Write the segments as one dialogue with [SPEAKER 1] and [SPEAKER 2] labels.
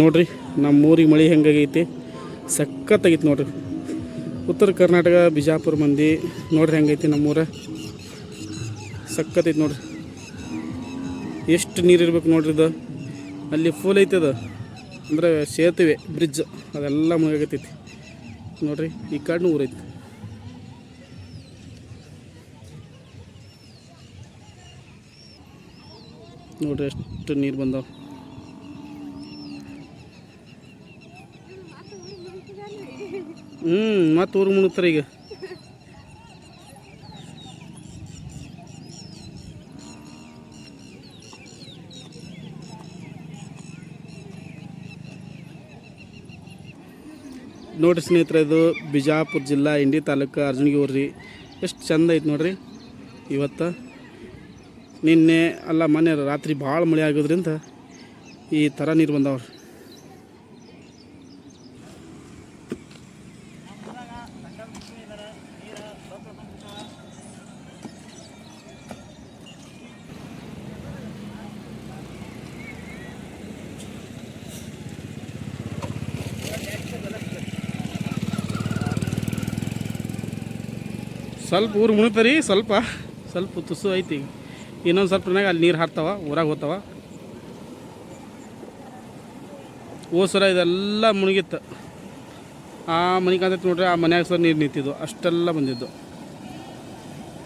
[SPEAKER 1] ನೋಡ್ರಿ ನಮ್ಮ ಊರಿಗೆ ಮಳೆ ಹೆಂಗಾಗೈತಿ? ಸಖತ್ತಾಗೈತಿ ನೋಡ್ರಿ. ಉತ್ತರ ಕರ್ನಾಟಕ, ಬಿಜಾಪುರ ಮಂದಿ ನೋಡ್ರಿ ಹೆಂಗೈತಿ ನಮ್ಮೂರ. ಸಖತ್ತೈತಿ ನೋಡ್ರಿ. ಎಷ್ಟು ನೀರು ಇರ್ಬೇಕು ನೋಡ್ರಿ ಇದು? ಅಲ್ಲಿ ಫುಲ್ ಐತೆ ಅದು. ಅಂದರೆ ಸೇತುವೆ ಬ್ರಿಡ್ಜ್ ಅದೆಲ್ಲ ಮುಗಿಯಾಗತ್ತೈತಿ ನೋಡ್ರಿ, ಈ ಕಣ್ಣು ಊರೈತಿ. ನೋಡ್ರಿ, ಎಷ್ಟು ನೀರು ಬಂದಾವ. ಹ್ಞೂ ಮತ್ತೆ ಊರು ಮುಳುಗ್ತಾರೆ ಈಗ. ನೋಡ್ರಿ ಸ್ನೇಹಿತರೆ, ಇದು ಬಿಜಾಪುರ ಜಿಲ್ಲಾ ಇಂಡಿ ತಾಲೂಕು ಅರ್ಜುನಗಿ ಊರ್ರಿ. ಎಷ್ಟು ಚಂದ ಐತೆ ನೋಡ್ರಿ ಇವತ್ತು. ನಿನ್ನೆ ಅಲ್ಲ ಮೊನ್ನೆ ರಾತ್ರಿ ಭಾಳ ಮಳೆ ಆಗೋದ್ರಿಂದ ಈ ಥರ ನೀರು ಬಂದಾವ್ರಿ. ಸ್ವಲ್ಪ ಊರು ಮುಳುಗ್ತಾರಿ ಸ್ವಲ್ಪ ಸ್ವಲ್ಪ ತುಸು ಐತಿ. ಇನ್ನೊಂದು ಸ್ವಲ್ಪ ನಾಗ ಅಲ್ಲಿ ನೀರು ಹಾರ್ತಾವ, ಊರಾಗ ಹೋಗ್ತಾವ. ಓಸರ ಇದೆಲ್ಲ ಮುಳುಗಿತ್ತು ಆ ಮನೆ ಕಾಂತ ನೋಡ್ರಿ, ಆ ಮನ್ಯಾಗ ಸರ್ ನೀರು ನಿಂತಿದ್ದು, ಅಷ್ಟೆಲ್ಲ ಬಂದಿದ್ದು.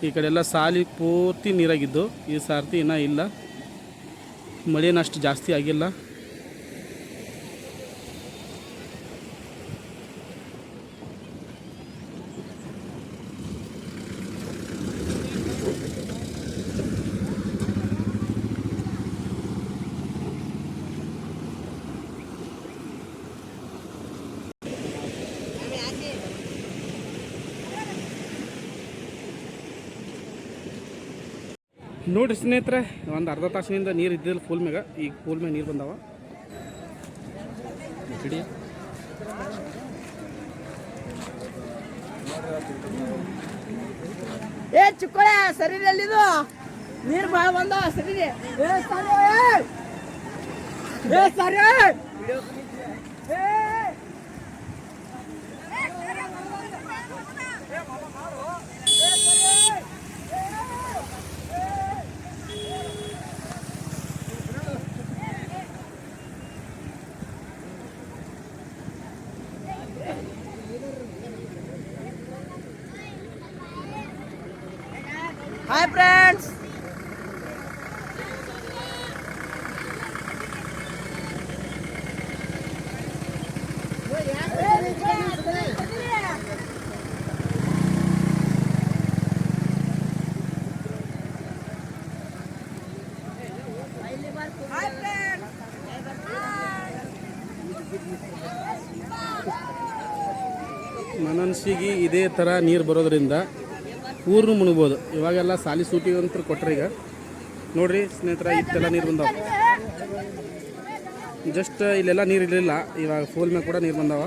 [SPEAKER 1] ಈ ಕಡೆ ಎಲ್ಲ ಸಾಲಿ ಪೂರ್ತಿ ನೀರಾಗಿದ್ದು, ಈ ಸಾರ್ತಿ ಇನ್ನೂ ಇಲ್ಲ. ಮಳೆನ ಅಷ್ಟು ಜಾಸ್ತಿ ಆಗಿಲ್ಲ. ನೋಡ್ರಿ ಸ್ನೇಹಿತರೆ ಒಂದು ಅರ್ಧ ತಾಸಿನಿಂದ ನೀರು ಇದ್ದಿಲ್ಲ ಫೂಲ್ ಮ್ಯಾಗ. ಈಗ ಫೂಲ್ ಮ್ಯಾಗ ನೀರು ಬಂದಾವ.
[SPEAKER 2] ಏ ಚಿಕ್ಕೋಳೆ ಸರಿ ಅಲ್ಲಿದು. ನೀರು ಭಾಳ ಬಂದ ಸರಿ ಏ ಸರಿ ಏ. ಸರಿ ಏ. ಹಾಯ್ ಫ್ರೆಂಡ್ಸ್
[SPEAKER 1] ಮನನ್ಸಿಗೆ ಇದೇ ಥರ ನೀರು ಬರೋದ್ರಿಂದ ಊರು ಮುಳುಗ್ಬೋದು ಇವಾಗೆಲ್ಲ ಸಾಲಿ ಸೂಟಿ ಅಂತ ಕೊಟ್ರೆ ಈಗ ನೋಡ್ರಿ ಸ್ನೇಹಿತರ ಇಷ್ಟೆಲ್ಲ ನೀರು ಬಂದಾವ ಜಸ್ಟ್ ಇಲ್ಲೆಲ್ಲ ನೀರು ಇರಲಿಲ್ಲ ಇವಾಗ ಫೋಲ್ ಮೇಲೆ ಕೂಡ ನೀರು ಬಂದಾವ